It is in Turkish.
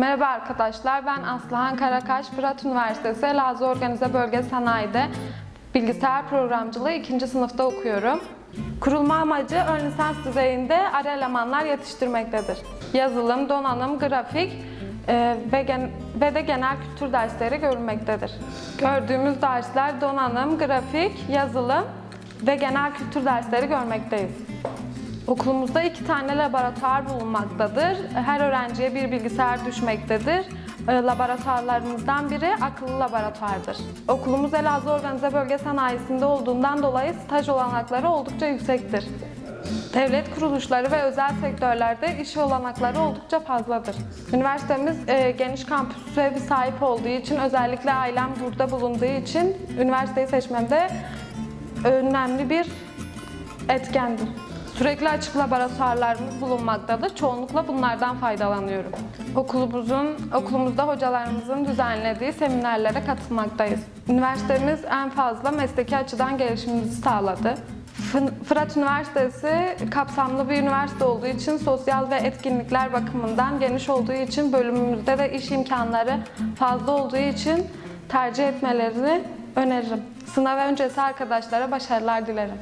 Merhaba arkadaşlar, ben Aslıhan Karakaş, Fırat Üniversitesi Elazığ Organize Bölge Sanayi'de bilgisayar programcılığı 2. sınıfta okuyorum. Kurulma amacı ön lisans düzeyinde ara elemanlar yetiştirmektedir. Yazılım, donanım, grafik e, ve, gen- ve de genel kültür dersleri görülmektedir. Gördüğümüz dersler donanım, grafik, yazılım ve genel kültür dersleri görmekteyiz. Okulumuzda iki tane laboratuvar bulunmaktadır. Her öğrenciye bir bilgisayar düşmektedir. E, Laboratuvarlarımızdan biri akıllı laboratuvardır. Okulumuz Elazığ Organize Bölge Sanayisi'nde olduğundan dolayı staj olanakları oldukça yüksektir. Devlet kuruluşları ve özel sektörlerde iş olanakları oldukça fazladır. Üniversitemiz e, geniş kampüse sahip olduğu için, özellikle ailem burada bulunduğu için üniversiteyi seçmemde önemli bir etkendir. Sürekli açık laboratuvarlarımız bulunmaktadır. Çoğunlukla bunlardan faydalanıyorum. Okulumuzun, okulumuzda hocalarımızın düzenlediği seminerlere katılmaktayız. Üniversitemiz en fazla mesleki açıdan gelişimimizi sağladı. Fırat Üniversitesi kapsamlı bir üniversite olduğu için sosyal ve etkinlikler bakımından geniş olduğu için bölümümüzde de iş imkanları fazla olduğu için tercih etmelerini öneririm. Sınav öncesi arkadaşlara başarılar dilerim.